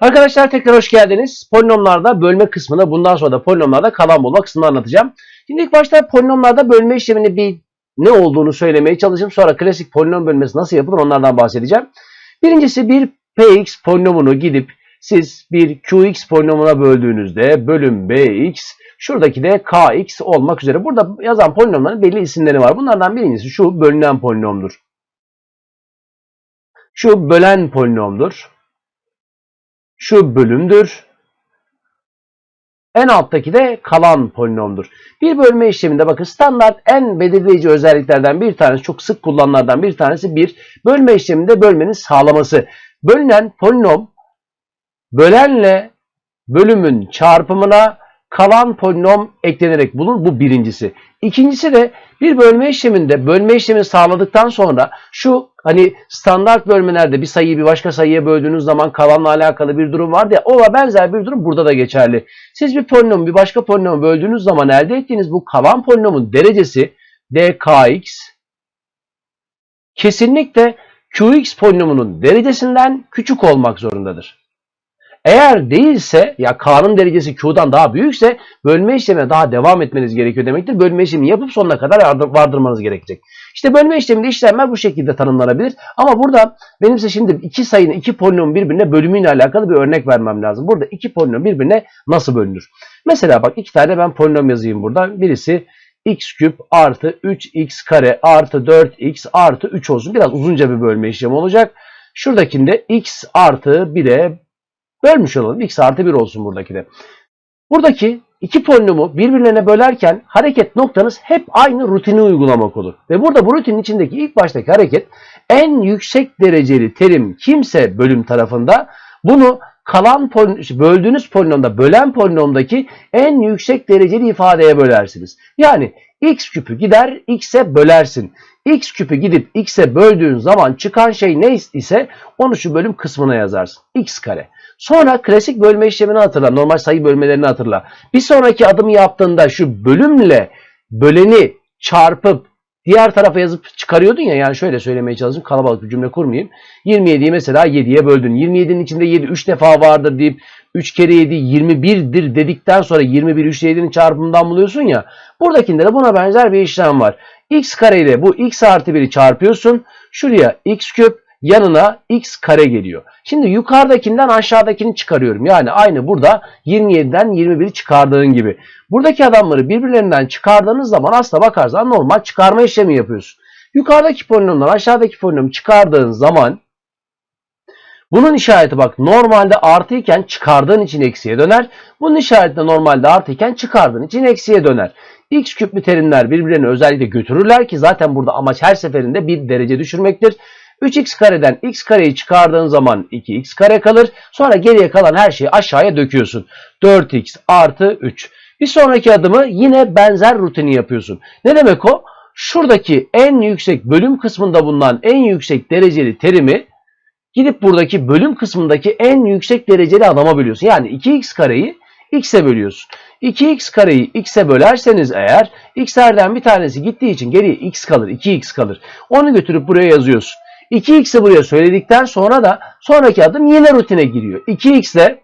Arkadaşlar tekrar hoş geldiniz. Polinomlarda bölme kısmını bundan sonra da polinomlarda kalan bulma kısmını anlatacağım. Şimdi ilk başta polinomlarda bölme işlemini bir ne olduğunu söylemeye çalışayım. Sonra klasik polinom bölmesi nasıl yapılır onlardan bahsedeceğim. Birincisi bir px polinomunu gidip siz bir qx polinomuna böldüğünüzde bölüm bx şuradaki de kx olmak üzere. Burada yazan polinomların belli isimleri var. Bunlardan birincisi şu bölünen polinomdur. Şu bölen polinomdur. Şu bölümdür. En alttaki de kalan polinomdur. Bir bölme işleminde bakın standart en belirleyici özelliklerden bir tanesi çok sık kullanılanlardan bir tanesi bir bölme işleminde bölmenin sağlaması. Bölünen polinom bölenle bölümün çarpımına kalan polinom eklenerek bulunur. Bu birincisi. İkincisi de bir bölme işleminde bölme işlemini sağladıktan sonra şu hani standart bölmelerde bir sayıyı bir başka sayıya böldüğünüz zaman kalanla alakalı bir durum vardı ya ona benzer bir durum burada da geçerli. Siz bir polinomu bir başka polinomu böldüğünüz zaman elde ettiğiniz bu kalan polinomun derecesi dkx kesinlikle qx polinomunun derecesinden küçük olmak zorundadır. Eğer değilse ya k'nın derecesi q'dan daha büyükse bölme işlemine daha devam etmeniz gerekiyor demektir. Bölme işlemini yapıp sonuna kadar vardırmanız gerekecek. İşte bölme işleminde işlemler bu şekilde tanımlanabilir. Ama burada benim size şimdi iki sayının iki polinomun birbirine bölümüyle alakalı bir örnek vermem lazım. Burada iki polinom birbirine nasıl bölünür? Mesela bak iki tane ben polinom yazayım burada. Birisi x küp artı 3x kare artı 4x artı 3 olsun. Biraz uzunca bir bölme işlemi olacak. Şuradakinde x artı 1'e bölmüş olalım. x artı 1 olsun buradaki de. Buradaki iki polinomu birbirlerine bölerken hareket noktanız hep aynı rutini uygulamak olur. Ve burada bu rutinin içindeki ilk baştaki hareket en yüksek dereceli terim kimse bölüm tarafında bunu kalan polin, böldüğünüz polinomda bölen polinomdaki en yüksek dereceli ifadeye bölersiniz. Yani x küpü gider x'e bölersin. x küpü gidip x'e böldüğün zaman çıkan şey ne ise onu şu bölüm kısmına yazarsın. x kare. Sonra klasik bölme işlemini hatırla. Normal sayı bölmelerini hatırla. Bir sonraki adımı yaptığında şu bölümle böleni çarpıp diğer tarafa yazıp çıkarıyordun ya. Yani şöyle söylemeye çalışayım. Kalabalık bir cümle kurmayayım. 27'yi mesela 7'ye böldün. 27'nin içinde 7 3 defa vardır deyip 3 kere 7 21'dir dedikten sonra 21 3 ile 7'nin çarpımından buluyorsun ya. Buradakinde de buna benzer bir işlem var. x kare ile bu x artı 1'i çarpıyorsun. Şuraya x küp yanına x kare geliyor. Şimdi yukarıdakinden aşağıdakini çıkarıyorum. Yani aynı burada 27'den 21'i çıkardığın gibi. Buradaki adamları birbirlerinden çıkardığınız zaman aslına bakarsan normal çıkarma işlemi yapıyorsun. Yukarıdaki polinomdan aşağıdaki polinomu çıkardığın zaman bunun işareti bak normalde artı iken çıkardığın için eksiye döner. Bunun işareti de normalde artı iken çıkardığın için eksiye döner. X küplü terimler birbirlerini özellikle götürürler ki zaten burada amaç her seferinde bir derece düşürmektir. 3x kareden x kareyi çıkardığın zaman 2x kare kalır. Sonra geriye kalan her şeyi aşağıya döküyorsun. 4x artı 3. Bir sonraki adımı yine benzer rutini yapıyorsun. Ne demek o? Şuradaki en yüksek bölüm kısmında bulunan en yüksek dereceli terimi gidip buradaki bölüm kısmındaki en yüksek dereceli adama bölüyorsun. Yani 2x kareyi x'e bölüyorsun. 2x kareyi x'e bölerseniz eğer x'lerden bir tanesi gittiği için geriye x kalır, 2x kalır. Onu götürüp buraya yazıyorsun. 2x'i buraya söyledikten sonra da sonraki adım yine rutine giriyor. 2x ile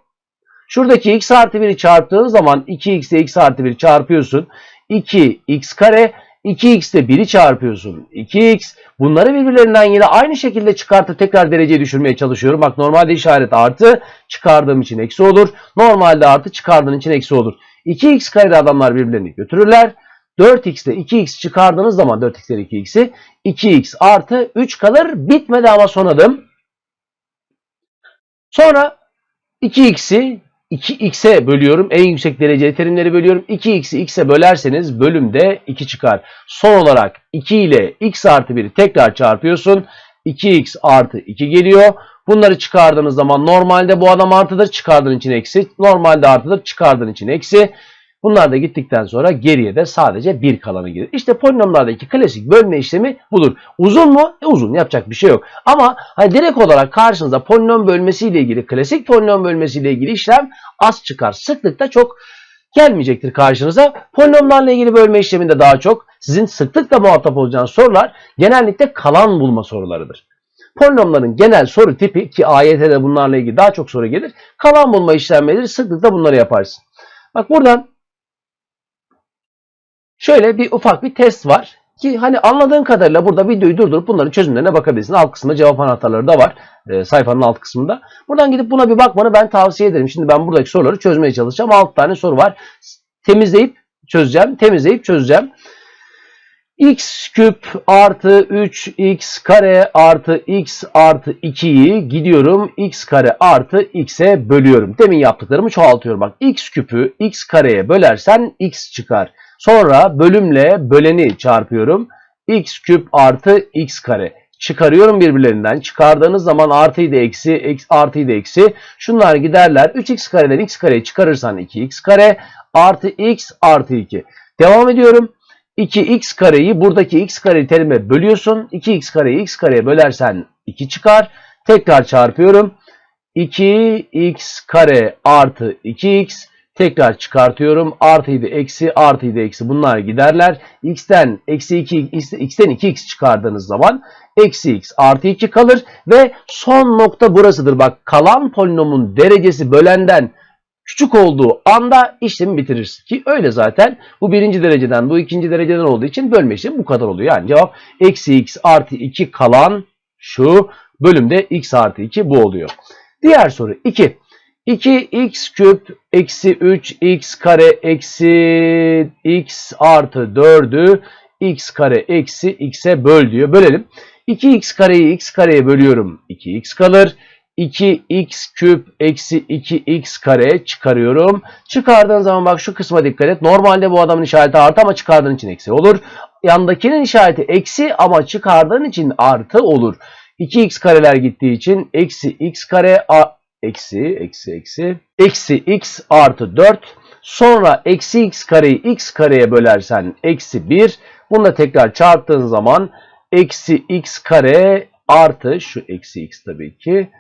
şuradaki x artı 1'i çarptığın zaman 2x ile x artı 1 çarpıyorsun. 2x kare 2x ile 1'i çarpıyorsun. 2x bunları birbirlerinden yine aynı şekilde çıkartıp tekrar dereceye düşürmeye çalışıyorum. Bak normalde işaret artı çıkardığım için eksi olur. Normalde artı çıkardığın için eksi olur. 2x karede adamlar birbirlerini götürürler. 4x ile 2x çıkardığınız zaman 4x ile 2x'i 2x artı 3 kalır. Bitmedi ama son adım. Sonra 2x'i 2x'e bölüyorum. En yüksek dereceli terimleri bölüyorum. 2x'i x'e bölerseniz bölümde 2 çıkar. Son olarak 2 ile x artı 1'i tekrar çarpıyorsun. 2x artı 2 geliyor. Bunları çıkardığınız zaman normalde bu adam artıdır. Çıkardığın için eksi. Normalde artıdır. Çıkardığın için eksi. Bunlar da gittikten sonra geriye de sadece bir kalanı gelir. İşte polinomlardaki klasik bölme işlemi budur. Uzun mu? E uzun. Yapacak bir şey yok. Ama hani direkt olarak karşınıza polinom bölmesiyle ilgili, klasik polinom bölmesiyle ilgili işlem az çıkar. Sıklıkta çok gelmeyecektir karşınıza. Polinomlarla ilgili bölme işleminde daha çok sizin sıklıkla muhatap olacağınız sorular genellikle kalan bulma sorularıdır. Polinomların genel soru tipi ki AYT'de bunlarla ilgili daha çok soru gelir. Kalan bulma işlemleri sıklıkla bunları yaparsın. Bak buradan şöyle bir ufak bir test var. Ki hani anladığın kadarıyla burada videoyu durdurup bunların çözümlerine bakabilirsin. Alt kısmında cevap anahtarları da var. E, sayfanın alt kısmında. Buradan gidip buna bir bakmanı ben tavsiye ederim. Şimdi ben buradaki soruları çözmeye çalışacağım. 6 tane soru var. Temizleyip çözeceğim. Temizleyip çözeceğim. x küp artı 3x kare artı x artı 2'yi gidiyorum x kare artı x'e bölüyorum. Demin yaptıklarımı çoğaltıyorum. Bak x küpü x kareye bölersen x çıkar. Sonra bölümle böleni çarpıyorum. x küp artı x kare. Çıkarıyorum birbirlerinden. Çıkardığınız zaman artıydı eksi, eksi artıydı eksi. Şunlar giderler. 3x kareden x kareyi çıkarırsan 2x kare artı x artı 2. Devam ediyorum. 2x kareyi buradaki x kare terime bölüyorsun. 2x kareyi x kareye bölersen 2 çıkar. Tekrar çarpıyorum. 2x kare artı 2x tekrar çıkartıyorum. Artıydı eksi artıydı eksi bunlar giderler. x'ten eksi 2 x'ten 2x çıkardığınız zaman eksi x artı 2 kalır ve son nokta burasıdır. Bak kalan polinomun derecesi bölenden küçük olduğu anda işlemi bitirirsin. Ki öyle zaten bu birinci dereceden bu ikinci dereceden olduğu için bölme işlemi bu kadar oluyor. Yani cevap eksi x artı 2 kalan şu bölümde x artı 2 bu oluyor. Diğer soru 2. 2x küp eksi 3x kare eksi x artı 4'ü x kare eksi x'e böl diyor. Bölelim. 2x kareyi x kareye bölüyorum. 2x kalır. 2x küp eksi 2x kare çıkarıyorum. Çıkardığın zaman bak şu kısma dikkat et. Normalde bu adamın işareti artı ama çıkardığın için eksi olur. Yandakinin işareti eksi ama çıkardığın için artı olur. 2x kareler gittiği için eksi x kare eksi eksi eksi eksi x artı 4 sonra eksi x kareyi x kareye bölersen eksi 1 bunu da tekrar çarptığın zaman eksi x kare artı şu eksi x tabii ki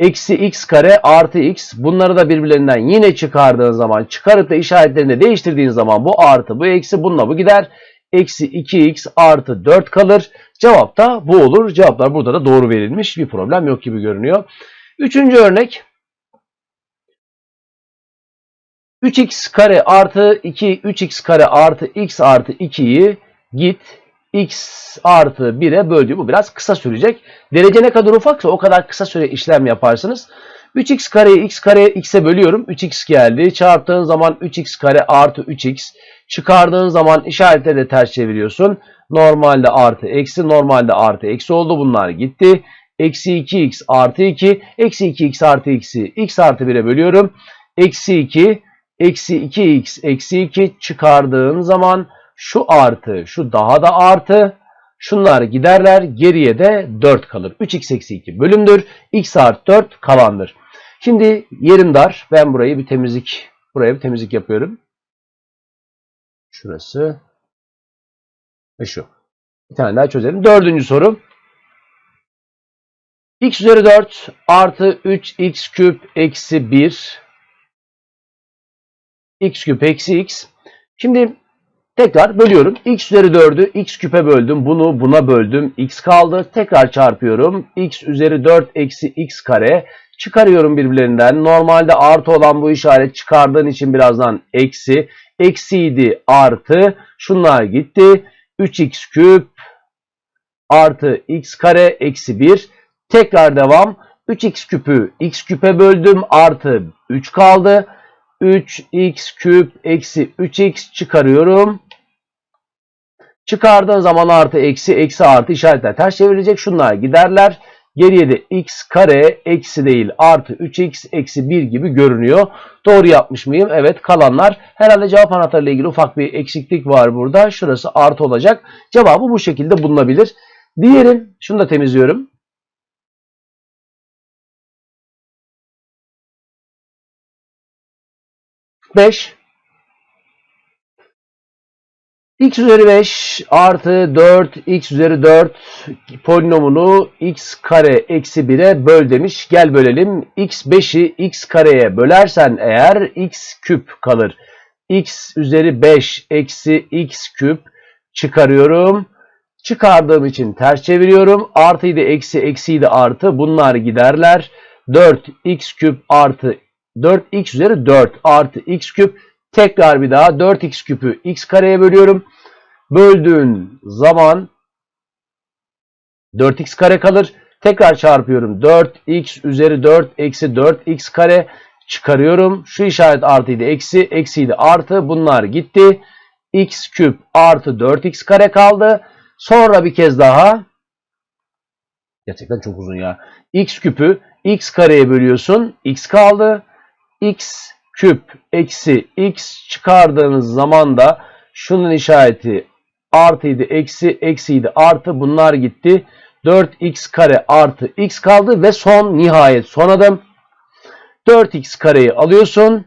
eksi x kare artı x bunları da birbirlerinden yine çıkardığın zaman çıkarıp da işaretlerini değiştirdiğin zaman bu artı bu eksi bununla bu gider. Eksi 2x artı 4 kalır. Cevap da bu olur. Cevaplar burada da doğru verilmiş. Bir problem yok gibi görünüyor. Üçüncü örnek. 3x kare artı 2 3x kare artı x artı 2'yi git x artı 1'e böl. Bu biraz kısa sürecek. Derece ne kadar ufaksa o kadar kısa süre işlem yaparsınız. 3x kareyi x kareye x'e bölüyorum. 3x geldi. Çarptığın zaman 3x kare artı 3x. Çıkardığın zaman işaretleri de ters çeviriyorsun. Normalde artı eksi. Normalde artı eksi oldu. Bunlar gitti. Eksi 2x artı 2. Eksi 2x artı x'i x artı 1'e bölüyorum. Eksi 2. Eksi 2x eksi 2 çıkardığın zaman şu artı, şu daha da artı. Şunlar giderler. Geriye de 4 kalır. 3x eksi 2 bölümdür. x artı 4 kalandır. Şimdi yerim dar. Ben burayı bir temizlik, buraya bir temizlik yapıyorum. Şurası. Ve şu. Bir tane daha çözelim. Dördüncü soru. X üzeri 4 artı 3x küp eksi 1 x küp eksi x. Şimdi tekrar bölüyorum. x üzeri 4'ü x küpe böldüm. Bunu buna böldüm. x kaldı. Tekrar çarpıyorum. x üzeri 4 eksi x kare. Çıkarıyorum birbirlerinden. Normalde artı olan bu işaret çıkardığın için birazdan eksi. Eksiydi artı. Şunlar gitti. 3x küp artı x kare eksi 1. Tekrar devam. 3x küpü x küpe böldüm. Artı 3 kaldı. 3x küp eksi 3x çıkarıyorum. Çıkardığın zaman artı eksi eksi artı işaretler ters çevrilecek. Şunlar giderler. Geriye de x kare eksi değil artı 3x eksi 1 gibi görünüyor. Doğru yapmış mıyım? Evet kalanlar. Herhalde cevap anahtarıyla ilgili ufak bir eksiklik var burada. Şurası artı olacak. Cevabı bu şekilde bulunabilir. Diğeri şunu da temizliyorum. Beş. x üzeri 5 artı 4 x üzeri 4 polinomunu x kare eksi 1'e böl demiş. Gel bölelim. x 5'i x kareye bölersen eğer x küp kalır. x üzeri 5 eksi x küp çıkarıyorum. Çıkardığım için ters çeviriyorum. Artıydı eksi eksiydi artı. Bunlar giderler. 4x küp artı 4x üzeri 4 artı x küp. Tekrar bir daha 4x küpü x kareye bölüyorum. Böldüğün zaman 4x kare kalır. Tekrar çarpıyorum. 4x üzeri 4 eksi 4x kare çıkarıyorum. Şu işaret artıydı eksi, eksiydi artı. Bunlar gitti. x küp artı 4x kare kaldı. Sonra bir kez daha gerçekten çok uzun ya. x küpü x kareye bölüyorsun. x kaldı. X küp eksi x çıkardığınız zaman da şunun işareti artıydı eksi eksiydi artı bunlar gitti. 4x kare artı x kaldı ve son nihayet son adım 4x kareyi alıyorsun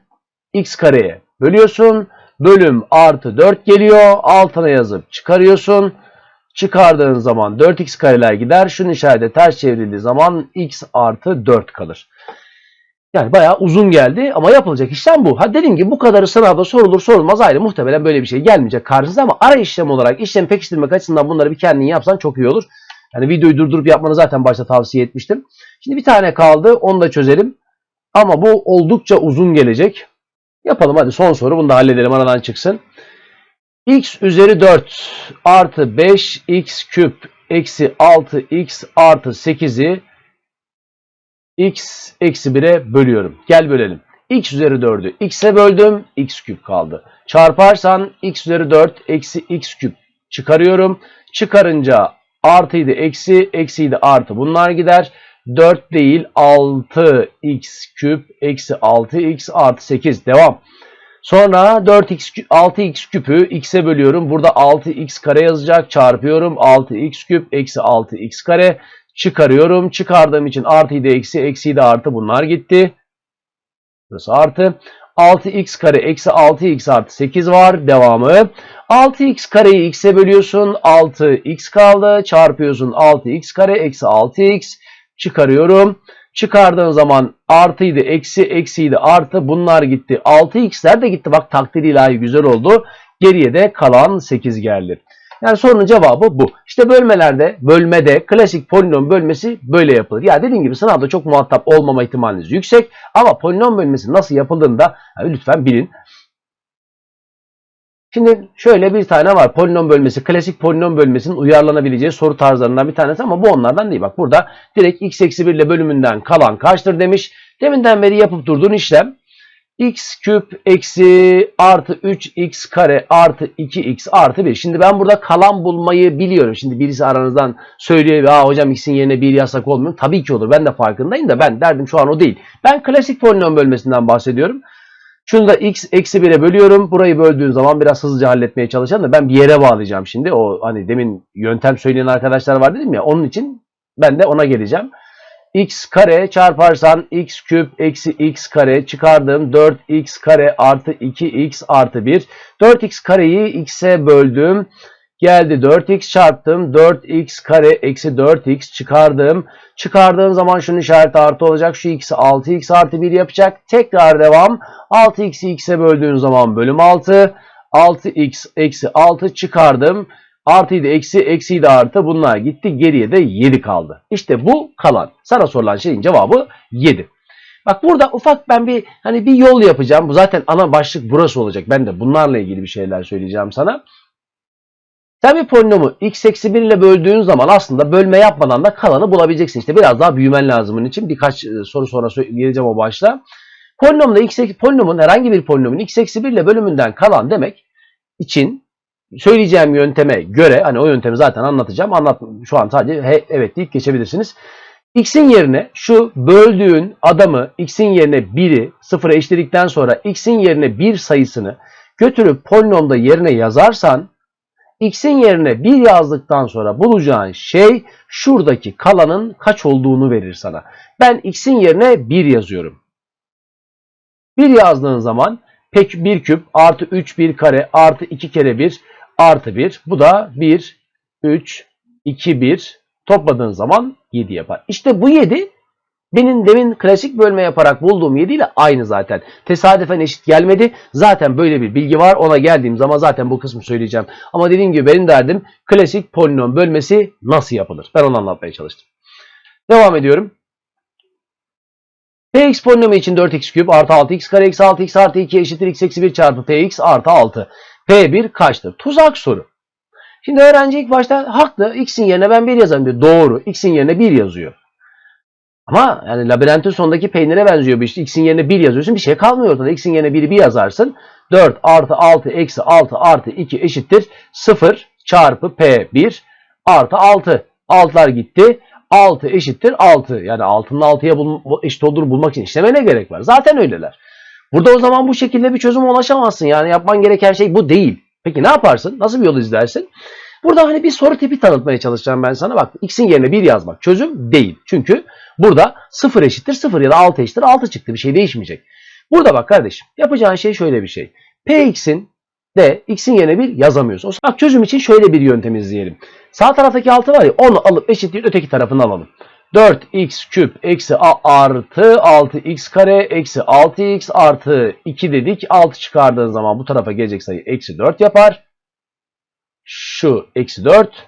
x kareye bölüyorsun bölüm artı 4 geliyor altına yazıp çıkarıyorsun çıkardığın zaman 4x kareler gider şunun işareti ters çevrildiği zaman x artı 4 kalır. Yani bayağı uzun geldi ama yapılacak işlem bu. Ha dediğim gibi bu kadarı sınavda sorulur sorulmaz ayrı muhtemelen böyle bir şey gelmeyecek karşınıza ama ara işlem olarak işlem pekiştirmek açısından bunları bir kendin yapsan çok iyi olur. Yani videoyu durdurup yapmanı zaten başta tavsiye etmiştim. Şimdi bir tane kaldı onu da çözelim. Ama bu oldukça uzun gelecek. Yapalım hadi son soru bunu da halledelim aradan çıksın. x üzeri 4 artı 5x küp eksi 6x artı 8'i x eksi 1'e bölüyorum. Gel bölelim. x üzeri 4'ü x'e böldüm. x küp kaldı. Çarparsan x üzeri 4 eksi x küp çıkarıyorum. Çıkarınca artıydı eksi, eksiydi artı bunlar gider. 4 değil 6x küp eksi 6x artı 8 devam. Sonra 4x 6x küpü x'e bölüyorum. Burada 6x kare yazacak. Çarpıyorum. 6x küp eksi 6x kare çıkarıyorum. Çıkardığım için artıydı eksi, eksiydi artı bunlar gitti. Burası artı. 6x kare eksi 6x artı 8 var. Devamı. 6x kareyi x'e bölüyorsun. 6x kaldı. Çarpıyorsun 6x kare eksi 6x. Çıkarıyorum. Çıkardığın zaman artıydı, eksi, eksiydi, artı bunlar gitti. 6x'ler de gitti. Bak takdir ilahi güzel oldu. Geriye de kalan 8 geldi. Yani sorunun cevabı bu. İşte bölmelerde, bölmede klasik polinom bölmesi böyle yapılır. Ya dediğim gibi sınavda çok muhatap olmama ihtimaliniz yüksek. Ama polinom bölmesi nasıl yapıldığını da yani lütfen bilin. Şimdi şöyle bir tane var. Polinom bölmesi, klasik polinom bölmesinin uyarlanabileceği soru tarzlarından bir tanesi ama bu onlardan değil. Bak burada direkt x eksi 1 ile bölümünden kalan kaçtır demiş. Deminden beri yapıp durduğun işlem x küp eksi artı 3x kare artı 2x artı 1. Şimdi ben burada kalan bulmayı biliyorum. Şimdi birisi aranızdan söylüyor. Aa hocam x'in yerine 1 yazsak olmuyor. Tabii ki olur. Ben de farkındayım da ben derdim şu an o değil. Ben klasik polinom bölmesinden bahsediyorum. Şunu da x eksi 1'e bölüyorum. Burayı böldüğün zaman biraz hızlıca halletmeye çalışacağım da ben bir yere bağlayacağım şimdi. O hani demin yöntem söyleyen arkadaşlar var dedim ya. Onun için ben de ona geleceğim. X kare çarparsan x küp eksi x kare çıkardım. 4x kare artı 2x artı 1. 4x kareyi x'e böldüm. Geldi 4x çarptım. 4x kare eksi 4x çıkardım. Çıkardığım zaman şunun işareti artı olacak. Şu x'i 6x artı 1 yapacak. Tekrar devam. 6x'i x'e böldüğün zaman bölüm 6. 6x eksi 6 çıkardım. Artıydı eksi, eksiydi artı. Bunlar gitti. Geriye de 7 kaldı. İşte bu kalan. Sana sorulan şeyin cevabı 7. Bak burada ufak ben bir hani bir yol yapacağım. Bu zaten ana başlık burası olacak. Ben de bunlarla ilgili bir şeyler söyleyeceğim sana. Sen bir polinomu x eksi 1 ile böldüğün zaman aslında bölme yapmadan da kalanı bulabileceksin. İşte biraz daha büyümen lazım bunun için. Birkaç e, soru sonra geleceğim o başla. Polinomda x polinomun herhangi bir polinomun x eksi 1 ile bölümünden kalan demek için söyleyeceğim yönteme göre hani o yöntemi zaten anlatacağım. Anlat şu an sadece he, evet deyip geçebilirsiniz. X'in yerine şu böldüğün adamı x'in yerine 1'i sıfıra eşledikten sonra x'in yerine 1 sayısını götürüp polinomda yerine yazarsan x'in yerine 1 yazdıktan sonra bulacağın şey şuradaki kalanın kaç olduğunu verir sana. Ben x'in yerine 1 yazıyorum. 1 yazdığın zaman pek 1 küp artı 3 1 kare artı 2 kere 1 artı 1. Bu da 1, 3, 2, 1 topladığın zaman 7 yapar. İşte bu 7 Benim demin klasik bölme yaparak bulduğum 7 ile aynı zaten. Tesadüfen eşit gelmedi. Zaten böyle bir bilgi var. Ona geldiğim zaman zaten bu kısmı söyleyeceğim. Ama dediğim gibi benim derdim klasik polinom bölmesi nasıl yapılır? Ben onu anlatmaya çalıştım. Devam ediyorum. Px polinomu için 4x küp artı 6x kare eksi 6x artı 2 eşittir x eksi 1 çarpı px artı 6. P1 kaçtır? Tuzak soru. Şimdi öğrenci ilk başta haklı. X'in yerine ben 1 yazarım diyor. Doğru. X'in yerine 1 yazıyor. Ama yani labirentin sonundaki peynire benziyor bir işte. X'in yerine 1 yazıyorsun. Bir şey kalmıyor ortada. X'in yerine 1'i 1 yazarsın. 4 artı 6 eksi 6 artı 2 eşittir 0 çarpı P1 artı 6. 6'lar gitti. 6 eşittir 6. Yani 6'nın 6'ya eşit olduğunu bulmak için işleme ne gerek var? Zaten öyleler. Burada o zaman bu şekilde bir çözüme ulaşamazsın. Yani yapman gereken şey bu değil. Peki ne yaparsın? Nasıl bir yol izlersin? Burada hani bir soru tipi tanıtmaya çalışacağım ben sana. Bak x'in yerine 1 yazmak çözüm değil. Çünkü burada 0 eşittir 0 ya da 6 eşittir 6 çıktı. Bir şey değişmeyecek. Burada bak kardeşim yapacağın şey şöyle bir şey. Px'in de x'in yerine 1 yazamıyorsun. Bak çözüm için şöyle bir yöntem izleyelim. Sağ taraftaki 6 var ya onu alıp eşitliğin öteki tarafını alalım. 4x küp eksi a artı 6x kare eksi 6x artı 2 dedik. 6 çıkardığın zaman bu tarafa gelecek sayı eksi 4 yapar. Şu eksi 4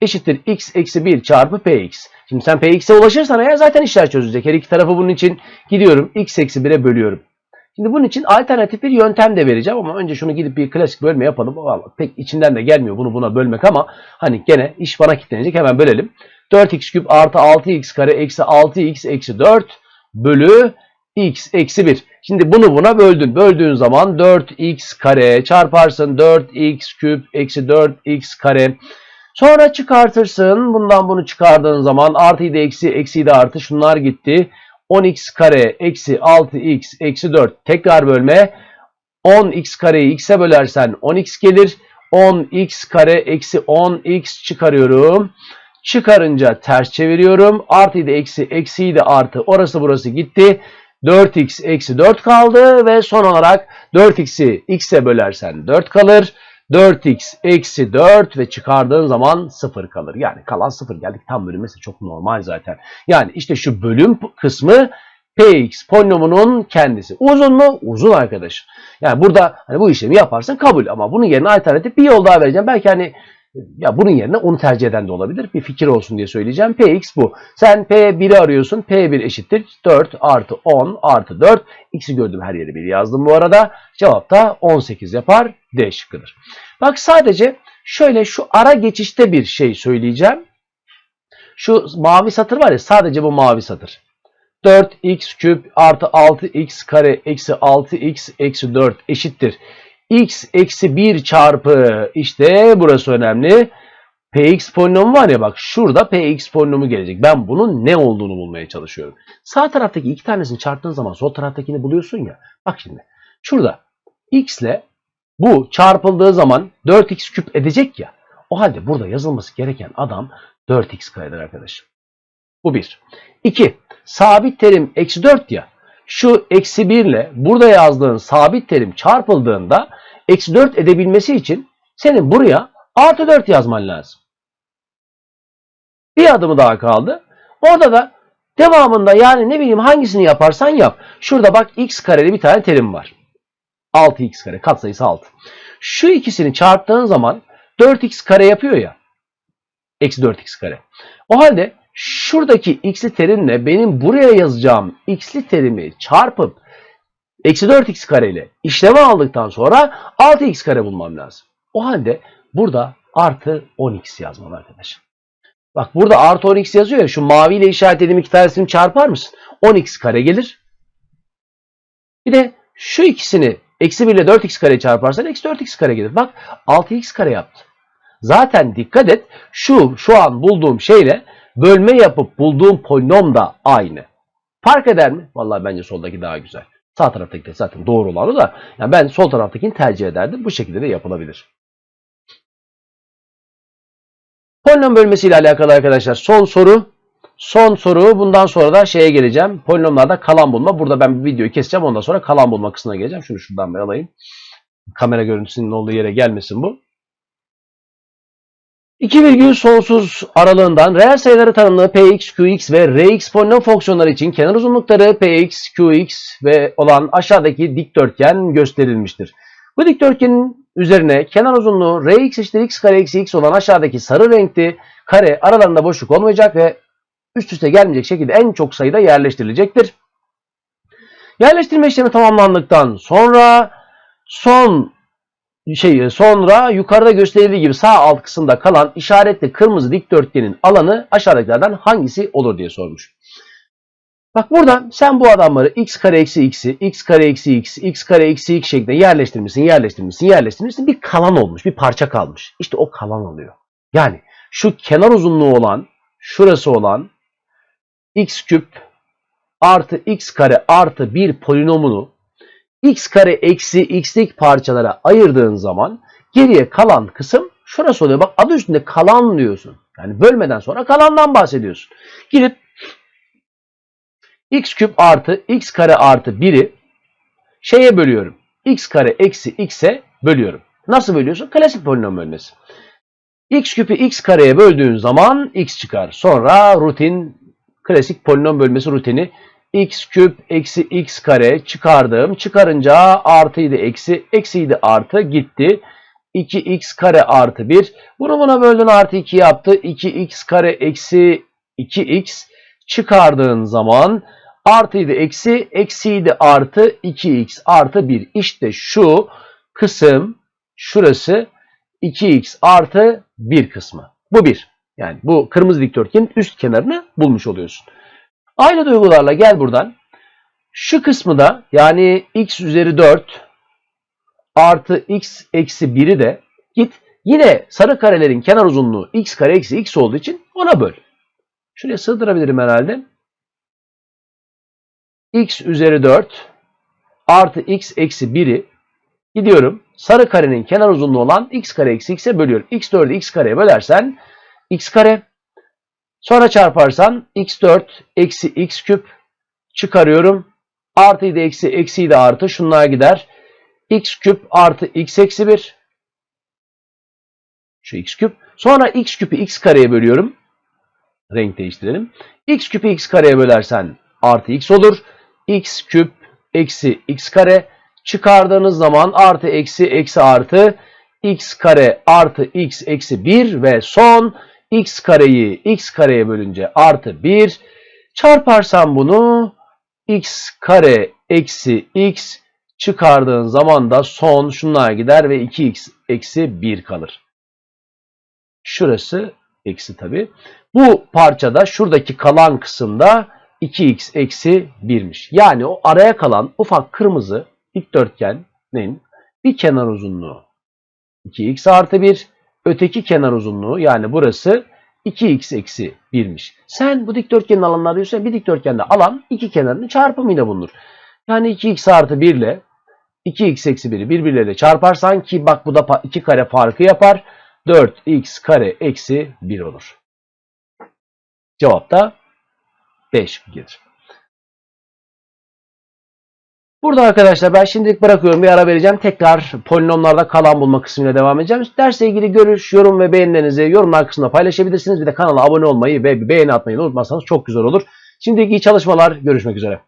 eşittir x eksi 1 çarpı px. Şimdi sen px'e ulaşırsan eğer zaten işler çözülecek. Her iki tarafı bunun için gidiyorum x eksi 1'e bölüyorum. Şimdi bunun için alternatif bir yöntem de vereceğim ama önce şunu gidip bir klasik bölme yapalım. Vallahi pek içinden de gelmiyor bunu buna bölmek ama hani gene iş bana kilitlenecek hemen bölelim. 4x küp artı 6x kare eksi 6x eksi 4 bölü x eksi 1. Şimdi bunu buna böldün. Böldüğün zaman 4x kare çarparsın 4x küp eksi 4x kare. Sonra çıkartırsın. Bundan bunu çıkardığın zaman artıydı eksi eksiyi de artı şunlar gitti. 10x kare eksi 6x eksi 4 tekrar bölme. 10x kareyi x'e bölersen 10x gelir. 10x kare eksi 10x çıkarıyorum. Çıkarınca ters çeviriyorum. Artıydı eksi eksiyi de artı. Orası burası gitti. 4x eksi 4 kaldı ve son olarak 4x'i x'e bölersen 4 kalır. 4x eksi 4 ve çıkardığın zaman 0 kalır. Yani kalan 0 geldik tam bölünmesi çok normal zaten. Yani işte şu bölüm kısmı px polinomunun kendisi. Uzun mu? Uzun arkadaşım. Yani burada hani bu işlemi yaparsın kabul ama bunun yerine alternatif bir yol daha vereceğim. Belki hani ya bunun yerine onu tercih eden de olabilir. Bir fikir olsun diye söyleyeceğim. Px bu. Sen P1'i arıyorsun. P1 eşittir 4 artı 10 artı 4. X'i gördüm her yere 1 yazdım bu arada. Cevap da 18 yapar. D şıkkıdır. Bak sadece şöyle şu ara geçişte bir şey söyleyeceğim. Şu mavi satır var ya sadece bu mavi satır. 4x küp artı 6x kare eksi 6x eksi 4 eşittir x eksi 1 çarpı işte burası önemli. Px polinomu var ya bak şurada Px polinomu gelecek. Ben bunun ne olduğunu bulmaya çalışıyorum. Sağ taraftaki iki tanesini çarptığın zaman sol taraftakini buluyorsun ya. Bak şimdi şurada x ile bu çarpıldığı zaman 4x küp edecek ya. O halde burada yazılması gereken adam 4x karedir arkadaşım. Bu bir. İki. Sabit terim eksi 4 ya şu eksi 1 ile burada yazdığın sabit terim çarpıldığında eksi 4 edebilmesi için senin buraya artı 4 yazman lazım. Bir adımı daha kaldı. Orada da devamında yani ne bileyim hangisini yaparsan yap. Şurada bak x kareli bir tane terim var. 6x kare katsayısı 6. Şu ikisini çarptığın zaman 4x kare yapıyor ya. Eksi 4x kare. O halde şuradaki x'li terimle benim buraya yazacağım x'li terimi çarpıp eksi 4x kare ile işleme aldıktan sonra 6x kare bulmam lazım. O halde burada artı 10x yazmam arkadaşlar. Bak burada artı 10x yazıyor ya şu maviyle işaretlediğim iki tanesini çarpar mısın? 10x kare gelir. Bir de şu ikisini eksi 1 ile 4x kare çarparsan eksi 4x kare gelir. Bak 6x kare yaptı. Zaten dikkat et şu şu an bulduğum şeyle bölme yapıp bulduğum polinom da aynı. Fark eder mi? Vallahi bence soldaki daha güzel. Sağ taraftaki de zaten doğru olanı da yani ben sol taraftakini tercih ederdim. Bu şekilde de yapılabilir. Polinom bölmesiyle alakalı arkadaşlar son soru. Son soru. Bundan sonra da şeye geleceğim. Polinomlarda kalan bulma. Burada ben bir videoyu keseceğim. Ondan sonra kalan bulma kısmına geleceğim. Şunu şuradan bir alayım. Kamera görüntüsünün olduğu yere gelmesin bu. 2 virgül sonsuz aralığından reel sayıları tanımlı px, qx ve rx polinom fonksiyonları için kenar uzunlukları px, qx ve olan aşağıdaki dikdörtgen gösterilmiştir. Bu dikdörtgenin üzerine kenar uzunluğu rx eşittir x kare eksi x olan aşağıdaki sarı renkli kare aralarında boşluk olmayacak ve üst üste gelmeyecek şekilde en çok sayıda yerleştirilecektir. Yerleştirme işlemi tamamlandıktan sonra son şey sonra yukarıda gösterildiği gibi sağ alt kısımda kalan işaretli kırmızı dikdörtgenin alanı aşağıdakilerden hangisi olur diye sormuş. Bak burada sen bu adamları x kare eksi x'i, x kare eksi x, x kare eksi x şeklinde yerleştirmişsin, yerleştirmişsin, yerleştirmişsin. Bir kalan olmuş, bir parça kalmış. İşte o kalan oluyor. Yani şu kenar uzunluğu olan, şurası olan x küp artı x kare artı bir polinomunu x kare eksi x'lik parçalara ayırdığın zaman geriye kalan kısım şurası oluyor. Bak adı üstünde kalan diyorsun. Yani bölmeden sonra kalandan bahsediyorsun. Gidip x küp artı x kare artı 1'i şeye bölüyorum. x kare eksi x'e bölüyorum. Nasıl bölüyorsun? Klasik polinom bölmesi. x küpü x kareye böldüğün zaman x çıkar. Sonra rutin klasik polinom bölmesi rutini x küp eksi x kare çıkardım. Çıkarınca artıydı eksi, eksiydi artı gitti. 2x kare artı 1. Bunu buna böldün artı 2 yaptı. 2x kare eksi 2x çıkardığın zaman artıydı eksi, eksiydi artı 2x artı 1. İşte şu kısım şurası 2x artı 1 kısmı. Bu 1. Yani bu kırmızı dikdörtgenin üst kenarını bulmuş oluyorsun. Aynı duygularla gel buradan. Şu kısmı da yani x üzeri 4 artı x eksi 1'i de git yine sarı karelerin kenar uzunluğu x kare eksi x olduğu için ona böl. Şuraya sığdırabilirim herhalde. x üzeri 4 artı x eksi 1'i gidiyorum. Sarı karenin kenar uzunluğu olan x kare eksi x'e bölüyorum. x 4'ü x kareye bölersen x kare Sonra çarparsan x4 eksi x küp çıkarıyorum. Artıyı da eksi, eksiyi de artı. Şunlar gider. x küp artı x eksi 1. Şu x küp. Sonra x küpü x kareye bölüyorum. Renk değiştirelim. x küpü x kareye bölersen artı x olur. x küp eksi x kare. Çıkardığınız zaman artı eksi eksi artı x kare artı x eksi 1 ve son x kareyi x kareye bölünce artı 1 çarparsam bunu x kare eksi x çıkardığın zaman da son şunlar gider ve 2x eksi 1 kalır. Şurası eksi tabi. Bu parçada şuradaki kalan kısımda 2x eksi 1'miş. Yani o araya kalan ufak kırmızı dikdörtgenin bir kenar uzunluğu 2x artı 1 Öteki kenar uzunluğu yani burası 2x eksi 1'miş. Sen bu dikdörtgenin alanını arıyorsan bir dikdörtgende alan iki kenarının çarpımıyla bulunur. Yani 2x artı 1 ile 2x eksi 1'i birbirleriyle çarparsan ki bak bu da 2 kare farkı yapar. 4x kare eksi 1 olur. Cevap da 5 gelir. Burada arkadaşlar ben şimdilik bırakıyorum. Bir ara vereceğim. Tekrar polinomlarda kalan bulma kısmıyla devam edeceğim. Dersle ilgili görüş, yorum ve beğenilerinizi yorumlar kısmında paylaşabilirsiniz. Bir de kanala abone olmayı ve beğeni atmayı unutmazsanız çok güzel olur. Şimdilik iyi çalışmalar. Görüşmek üzere.